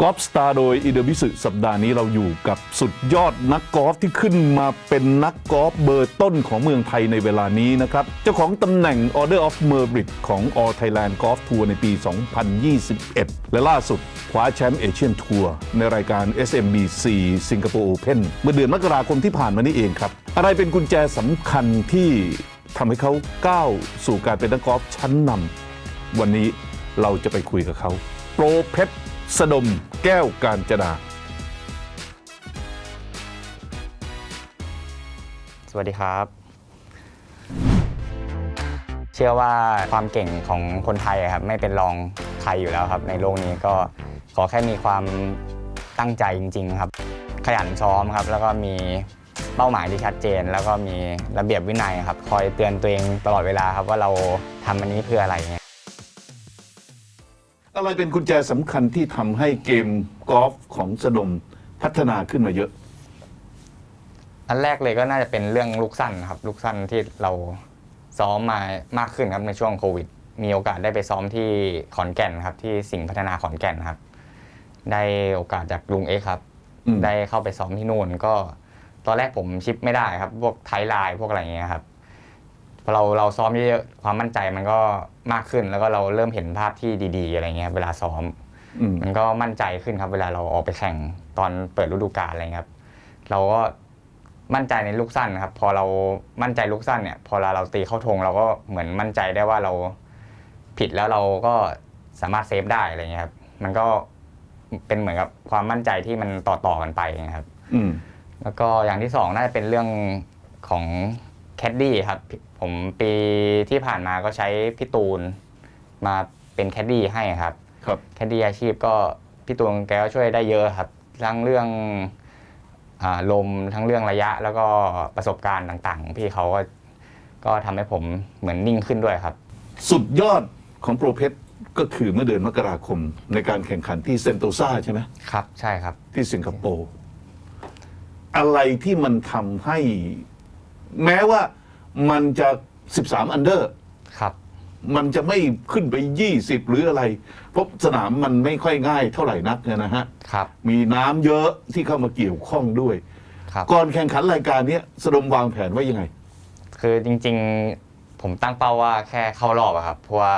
กอล์ฟสตาร์โดยอิเดอร์บิสึสัปดาห์นี้เราอยู่กับสุดยอดนักกอล์ฟที่ขึ้นมาเป็นนักกอล์ฟเบอร์ต้นของเมืองไทยในเวลานี้นะครับ เจ้าของตำแหน่ง Order of Merit ของ All Thailand Golf Tour ในปี 2021 และล่าสุดคว้าแชมป์เอเชียนทัวร์ในรายการ SMBC Singapore Open เมื่อเดือนมกราคมที่ผ่านมานี่เองครับ อะไรเป็นกุญแจสำคัญที่ทำให้เขาก้าวสู่การเป็นนักกอล์ฟชั้นนำวันนี้เราจะไปคุยกับเขาโปรเพช สดมแก้วการจนา สวัสดีครับ เชื่อว่าความเก่งของคนไทยอะครับไม่เป็นรองใครอยู่แล้วครับ ในโลกนี้ก็ขอแค่มีความตั้งใจจริง ๆ ครับ ขยันซ้อมครับ แล้วก็มีเป้าหมายที่ชัดเจน แล้วก็มีระเบียบวินัยครับ คอยเตือนตัวเองตลอดเวลาครับว่าเราทำอันนี้เพื่ออะไรเงี้ย อะไรเป็นกุญแจสำคัญที่ทำให้เกมกอล์ฟของสดมพัฒนาขึ้นมาเยอะ อันแรกเลยก็น่าจะเป็นเรื่องลูกสั้นครับ ลูกสั้นที่เราซ้อมมามากขึ้นครับในช่วงโควิด มีโอกาสได้ไปซ้อมที่ขอนแก่นครับ ที่สิ่งห์พัฒนาขอนแก่นครับ ได้โอกาสจากลุงเอ็กซ์ครับ อืม ได้เข้าไปซ้อมที่นู่นก็ตอนแรกผมชิปไม่ได้ครับ พวกไทยไลน์พวกอะไรอย่างเงี้ยครับ พอเราเราซ้อมเยอะๆความมั่นใจมันก็มากขึ้น แล้วก็เราเริ่มเห็นภาพที่ดีๆ อะไรเงี้ยเวลาซ้อมอืมมันก็มั่นใจขึ้นครับ เวลาเราออกไปแข่งตอนเปิดฤดูกาลอะไรเงี้ยครับ เราก็มั่นใจในลูกสั้นครับ พอเรามั่นใจลูกสั้นเนี่ย พอเราเราตีเข้าธงเราก็เหมือนมั่นใจได้ว่าเราผิดแล้วเราก็สามารถเซฟได้อะไรเงี้ยครับ มันก็เป็นเหมือนกับความมั่นใจที่มันต่อต่อๆกันไปนะครับอืมแล้วก็อย่างที่สองน่าจะเป็นเรื่องของแคดดี้ครับ ผมปีที่ผ่านมาก็ใช้พี่ตูนมาเป็นแคดดี้ให้ครับ ครับ แคดดี้อาชีพก็พี่ตูนแกก็ช่วยได้เยอะครับ ทั้งเรื่องอาลมทั้งเรื่องระยะแล้วก็ประสบการณ์ต่างๆของพี่เขาก็ก็ทำให้ผมเหมือนนิ่งขึ้นด้วยครับ สุดยอดของโปรเพชรก็คือเมื่อเดือนมกราคมในการแข่งขันที่เซนโตซาใช่ไหมครับใช่ครับ ที่สิงคโปร์อะไรที่มันทำให้ แม้ว่า มันจะ 13 อันเดอร์ ครับ มันจะไม่ขึ้นไป 20 หรืออะไร เพราะสนามมันไม่ค่อยง่ายเท่าไหร่นักเนี่ยนะฮะ ครับ มีน้ำเยอะที่เข้ามาเกี่ยวข้องด้วย ครับ ก่อนแข่งขันรายการเนี้ยสดมวางแผนไว้ยังไง คือจริงๆ ผมตั้งเป้าว่าแค่เข้ารอบอะครับ เพราะว่า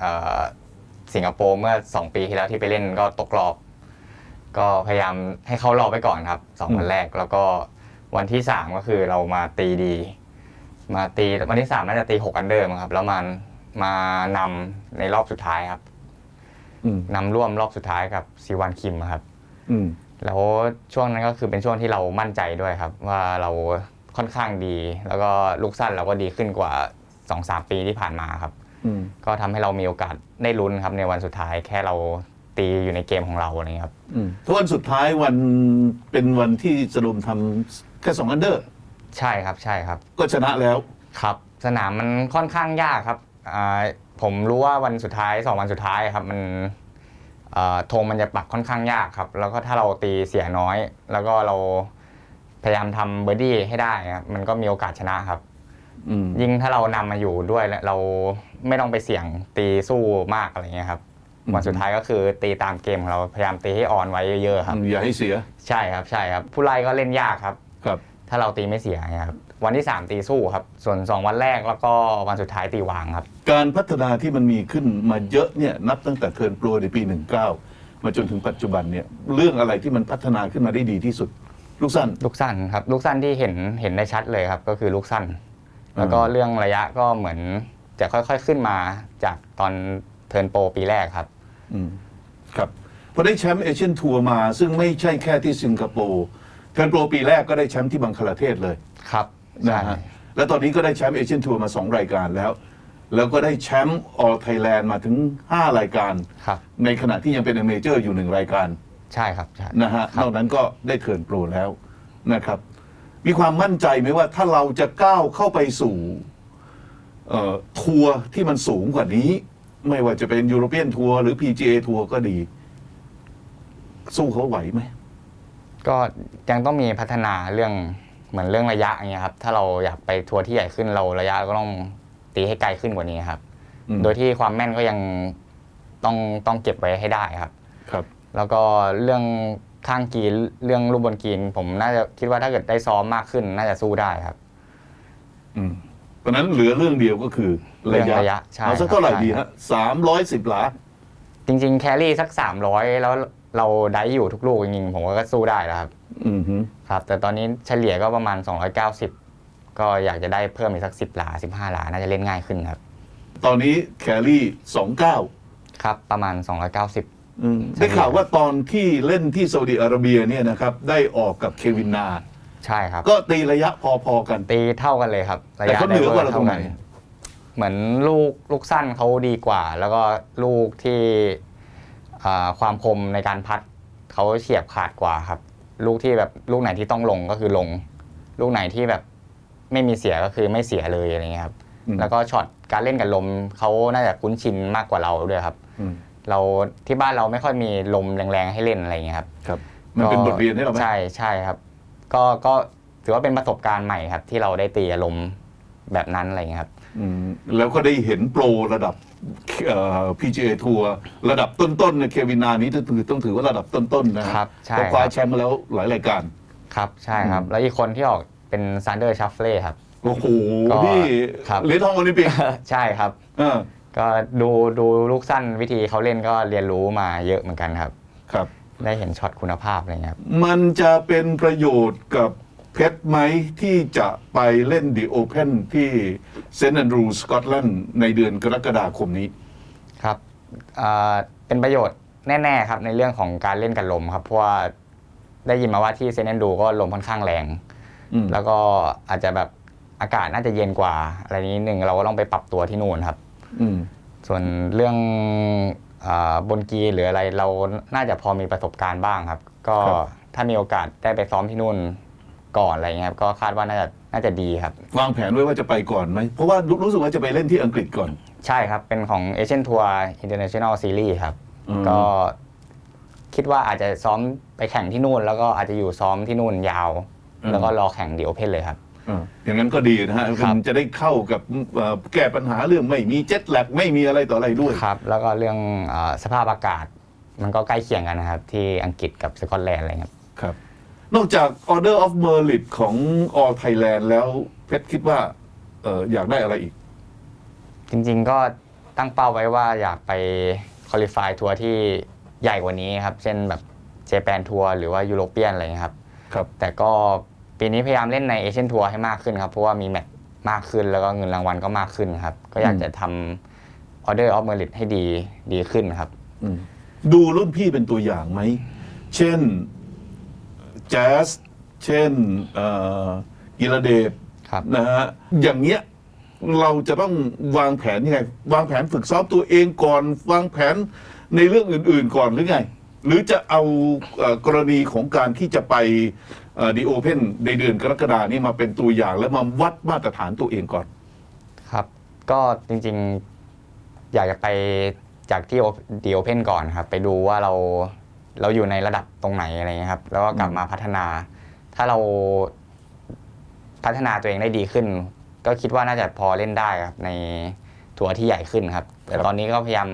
เอ่อสิงคโปร์เมื่อ 2 ปีที่แล้วที่ไปเล่นก็ตกรอบ ก็พยายามให้เข้ารอบไปก่อนครับสองวันแรก แล้วก็วันที่ 3 ก็คือเรามาตีดี มาตีวันที่3น่าจะตี6อันเดอร์มั้งครับ แล้วมันมานำในรอบสุดท้ายครับอืมนำร่วมรอบสุดท้ายกับซีวันคิมครับอืมแล้วช่วงนั้นก็คือเป็นช่วงที่เรามั่นใจด้วยครับ ว่าเราค่อนข้างดี แล้วก็ลูกสั้นเราก็ดีขึ้นกว่า2-3ปีที่ผ่านมาครับอืมก็ทำให้เรามีโอกาสได้ลุ้นครับในวันสุดท้ายแค่เราตีอยู่ในเกมของเราอะไรเงี้ยครับอืมทุกวันสุดท้ายวันเป็นวันที่สดมทำแค่สองอันเดอร์ ใช่ครับใช่ครับก็ชนะแล้ว ครับ สนามมันค่อนข้างยากครับอ่าผมรู้ว่าวันสุดท้ายสองวันสุดท้ายครับมันเอ่อธงมันจะปักค่อนข้างยากครับ แล้วก็ถ้าเราตีเสียน้อย แล้วก็เราพยายามทำเบอร์ดี้ให้ได้ครับมันก็มีโอกาสชนะครับ อืมยิ่งถ้าเรานำมาอยู่ด้วยแล้วเราไม่ต้องไปเสี่ยงตีสู้มากอะไรเงี้ยครับอืมวันสุดท้ายก็คือตีตามเกมของเราพยายามตีให้ออนไว้เยอะๆครับอย่าให้เสียใช่ครับใช่ครับ ผู้ไล่ก็เล่นยากครับ ครับ ถ้าเราตีไม่เสียเงี้ยครับวันที่ 3 ตีสู้ครับ ส่วน 2 วันแรกแล้วก็วันสุดท้ายตีวางครับ การพัฒนาที่มันมีขึ้นมาเยอะเนี่ยนับตั้งแต่เทิร์นโปรในปี 19 มาจนถึงปัจจุบันเนี่ยเรื่องอะไรที่มันพัฒนาขึ้นมาได้ดีที่สุด ลูกสั้นลูกสั้นครับ ลูกสั้นที่เห็นเห็นได้ชัดเลยครับ ก็คือลูกสั้น แล้วก็เรื่องระยะก็เหมือนจะค่อยๆขึ้นมาจากตอนเทิร์นโปรปีแรกครับอืมครับพอได้แชมป์เอเชียนทัวร์มา ซึ่งไม่ใช่แค่ที่สิงคโปร์ เทิร์นโปรปีแรกก็ได้แชมป์ที่บังคลาเทศเลยครับนะใช่ฮะแล้วตอนนี้ก็ได้แชมป์เอเชียนทัวร์มา 2 รายการแล้ว แล้วก็ได้แชมป์ออลไทยแลนด์มาถึง 5 รายการ ครับ ในขณะที่ยังเป็นเมเจอร์อยู่หนึ่งรายการใช่ครับใช่นะฮะคนรัอบกนั้นก็ได้เทิร์นโปรแล้วนะครับ มีความมั่นใจไหมว่าถ้าเราจะก้าวเข้าไปสู่เอ่อทัวร์ที่มันสูงกว่านี้ ไม่ว่าจะเป็นยูโรเปียนทัวร์หรือ PGA ทัวร์ก็ดี สู้เขาไหวไหม ก็ยังต้องมีพัฒนาเรื่องเหมือนเรื่องระยะอย่างเงี้ยครับ ถ้าเราอยากไปทัวร์ที่ใหญ่ขึ้นเราระยะก็ต้องตีให้ไกลขึ้นกว่านี้ครับ อืม โดยที่ความแม่นก็ยังต้องต้องเก็บไว้ให้ได้ครับ ครับ แล้วก็เรื่องข้างกรีนเรื่องลูกบนกรีน ผมน่าจะคิดว่าถ้าเกิดได้ซ้อมมากขึ้น น่าจะสู้ได้ครับ อืมเพราะฉะนั้นเหลือเรื่องเดียวก็คือระยะเรื่องระยะใช่เอาสักครับเท่าไหร่ใช่ดีครัฮะบสามร้อยสิบหลา จริง ๆ แครี่สัก 300 แล้ว เราได้อยู่ทุกลูกจริงๆผมก็สู้ได้แล้วครับอืมฮึครับ แต่ตอนนี้เฉลี่ยก็ประมาณ 290 ก็อยากจะได้เพิ่มอีกสัก 10 หลา 15 หลา น่าจะเล่นง่ายขึ้นครับ ตอนนี้แครี่สองเก้าครับ ประมาณ 290ได้ข่าวว่าตอนที่เล่นที่ซาอุดิอาระเบียเนี่ยนะครับได้ออกกับเควินนาใช่ครับ ก็ตีระยะพอๆกันตีเท่ากันเลยครับ ระแต่ยะเขาเหนือกว่าเราไดตรงไหนเหมือนลูกลูกสั้นเขาดีกว่า แล้วก็ลูกที่อ่า ความคมในการพัดเขาเฉียบขาดกว่าครับ ลูกที่แบบลูกไหนที่ต้องลงก็คือลง ลูกไหนที่แบบไม่มีเสียก็คือไม่เสียเลยอะไรเงี้ยครับอืมแล้วก็ช็อตการเล่นกับลมเขาน่าจะคุ้นชินมากกว่าเราด้วยครับอืมเราที่บ้านเราไม่ค่อยมีลมแรงๆให้เล่นอะไรเงี้ยครับครับ มันเป็นบทเรียนให้เราไหมใช่ใช่ครับ ก็ก็ถือว่าเป็นประสบการณ์ใหม่ครับ ที่เราได้ตีอารมณ์ แบบนั้นอะไรเงี้ยครับอืมแล้วก็ได้เห็นโปรระดับเอ่อ PGA ทัวร์ระดับต้นๆเนี่ยเควินนานี้ต้องถือต้องถือว่าระดับต้นๆนะฮะครับใช่ก็คว้าครับแชมป์มาแล้วหลายรายการครับใช่ครับอืมแล้วอีกคนที่ออกเป็นซันเดอร์ชัฟเฟ่ครับโอ้โหก็นี่ครับเหรียญทองโอลิมปิกใช่ครับเออก็ดูดูลูกสั้นวิธีเขาเล่นก็เรียนรู้มาเยอะเหมือนกันครับ ครับ ได้เห็นช็อตคุณภาพอะไรเงี้ยครับมันจะเป็นประโยชน์กับ เพชรไหมที่จะไปเล่นดีโอเพนที่เซนต์แอนดรูสกอตแลนด์ในเดือนกรกฎาคมนี้ ครับอ่าเป็นประโยชน์แน่ๆครับในเรื่องของการเล่นกับลมครับเพราะว่าได้ยินมาว่าที่เซนต์แอนดรูก็ลมค่อนข้างแรง อืม แล้วก็อาจจะแบบอากาศน่าจะเย็นกว่าอะไรนิดนึงเราก็ต้องไปปรับตัวที่นู่นครับ อืม ส่วนเรื่องอาบนกีหรืออะไรเราน่าจะพอมีประสบการณ์บ้างครับ ก็ถ้ามีโอกาสได้ไปซ้อมที่นู่น ก่อนอะไรเงี้ยครับก็คาดว่าน่าจะน่าจะดีครับ วางแผนไว้ว่าจะไปก่อนไหม เพราะว่ารู้รู้สึกว่าจะไปเล่นที่อังกฤษก่อน ใช่ครับ เป็นของ Asian Tour International Series ครับ อืม ก็คิดว่าอาจจะซ้อมไปแข่งที่นู่น แล้วก็อาจจะอยู่ซ้อมที่นู่นยาว แล้วก็รอแข่งดีโอเพนเลยครับ อ่าอย่างนั้นก็ดีนะฮะครับ มันจะได้เข้ากับเอ่อแก้ปัญหาเรื่องไม่มีเจ็ตแลกไม่มีอะไรต่ออะไรด้วย ครับ แล้วก็เรื่องอาสภาพอากาศ มันก็ใกล้เคียงกันนะครับ ที่อังกฤษกับสกอตแลนด์อะไรเงี้ยครับ นอกจาก Order of Merit ของ All Thailand แล้วเพชรคิดว่าเอ่ออยากได้อะไรอีก จริงๆก็ตั้งเป้าไว้ว่าอยากไปคอลิฟายทัวร์ที่ใหญ่กว่านี้ครับ เช่นแบบเจแปนทัวร์หรือว่ายุโรเปียนอะไรเงี้ยครับ ครับ แต่ก็ปีนี้พยายามเล่นในเอเชียนทัวร์ให้มากขึ้นครับ เพราะว่ามีแมตช์มากขึ้นแล้วก็เงินรางวัลก็มากขึ้นครับ ก็อยากจะทำออเดอร์ออฟเมริทให้ดีดีขึ้นครับ อืมดูรุ่นพี่เป็นตัวอย่างไหม เช่น แจ๊สเช่นเอ่อกีรเดชครับนะฮะอย่างเงี้ยเราจะต้องวางแผนยังไง วางแผนฝึกซ้อมตัวเองก่อนวางแผนในเรื่องอื่น ๆ ก่อนหรือไง หรือจะเอาเอ่อกรณีของการที่จะไปดีโอเพนในเดือนกรกฎานี่มาเป็นตัวอย่างแล้วมาวัดมาตรฐานตัวเองก่อน ครับ ก็จริงๆ อยากจะไปจากที่ดีโอเพนก่อนครับ ไปดูว่าเรา เราอยู่ในระดับตรงไหนอะไรเงี้ยครับ แล้วก็กลับมาพัฒนา ถ้าเราพัฒนาตัวเองได้ดีขึ้น ก็คิดว่าน่าจะพอเล่นได้ครับ ในทัวร์ที่ใหญ่ขึ้นครับ แต่ครับตอนนี้ก็พยายาม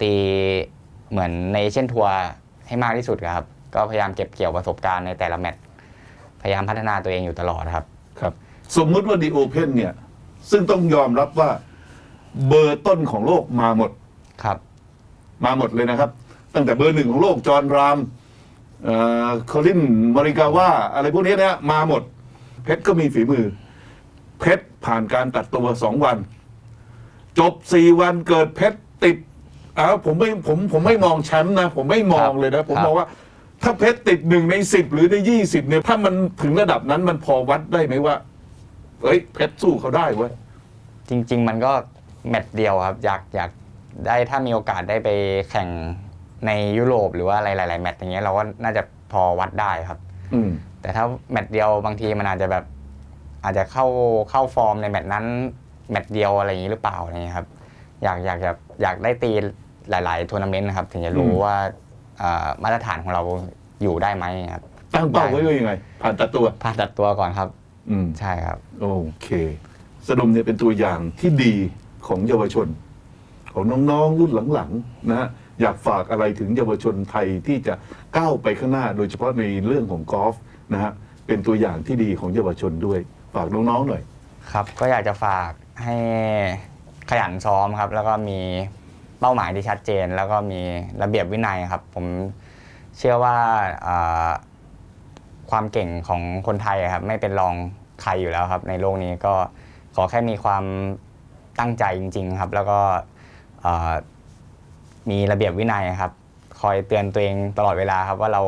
ตีเหมือนในเช่นทัวร์ให้มากที่สุดครับ ก็พยายามเก็บเกี่ยวประสบการณ์ในแต่ละแมตช์พยายามพัฒนาตัวเองอยู่ตลอดครับ ครับ สมมุติว่าดีโอเพนเนี่ย ซึ่งต้องยอมรับว่าเบอร์ต้นของโลกมาหมดครับ มาหมดเลยนะครับ ตั้งแต่เบอร์หนึ่งของโลกจอห์นรามเอ่อคอลินมาริกาว่าอะไรพวกนี้เนี่ยมาหมด เพชรก็มีฝีมือ เพชรผ่านการตัดตัวสองวัน จบสี่วันเกิดเพชรติดอ้าวผมไม่ผมผมไม่มองแชมป์นะ ผมไม่มองเลยนะ ผมครับมองว่า ถ้าเพชรติดหนึ่งในสิบหรือในยี่สิบเนี่ย ถ้ามันถึงระดับนั้นมันพอวัดได้ไหมว่าเอ้ยเพชรสู้เขาได้เว้ยจริง ๆ มันก็แมตช์เดียวครับ อยากอยากได้ถ้ามีโอกาสได้ไปแข่ง ในยุโรปหรือว่าอะไรหลาย ๆ แมตช์อย่างเงี้ยเราก็น่าจะพอวัดได้ครับอืมแต่ถ้าแมตช์เดียวบางทีมันอาจจะแบบ อาจจะเข้าเข้าฟอร์มในแมตช์นั้นแมตช์เดียวอะไรอย่างนี้หรือเปล่าอะไรเงี้ยครับ อยากอยากอยากอยากได้ตีหลาย ๆ ทัวร์นาเมนต์นะครับ ถึงจะรู้อืมว่าอ่ามาตรฐานของเราอยู่ได้ไหมครับตั้งเป้าไว้ว่ายังไง ผ่านตัดตัว ผ่านตัดตัวก่อนครับ อืมใช่ครับ โอเคสนมเนี่ยเป็นตัวอย่างที่ดีของเยาวชน ของน้อง ๆ รุ่นหลัง ๆ นะฮะ อยากฝากอะไรถึงเยาวชนไทยที่จะก้าวไปข้างหน้า โดยเฉพาะในเรื่องของกอล์ฟนะฮะเป็นตัวอย่างที่ดีของเยาวชนด้วย ฝากน้องๆหน่อย ครับก็อยากจะฝากให้ขยันซ้อมครับ แล้วก็มีเป้าหมายที่ชัดเจน แล้วก็มีระเบียบวินัยครับ ผมเชื่อว่าความเก่งของคนไทยครับไม่เป็นรองใครอยู่แล้วครับ ในโลกนี้ก็ขอแค่มีความตั้งใจจริง ๆ ครับ แล้วก็ มีระเบียบวินัยครับ คอยเตือนตัวเองตลอดเวลาครับว่าเรา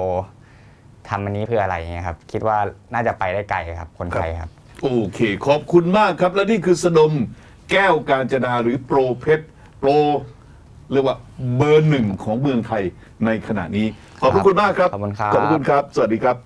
ทำอันนี้เพื่ออะไรอย่างเงี้ยครับ คิดว่าน่าจะไปได้ไกลครับคนไทยครับ โอเค ขอบคุณมากครับ และนี่คือสนมแก้วการจนาหรือโปรเพชรโปรเรียกว่าเบอร์หนึ่งของเมืองไทยในขณะนี้ ขอบพระคุณมากครับ ขอบคุณครับขอบพระคุณครับสวัสดีครับ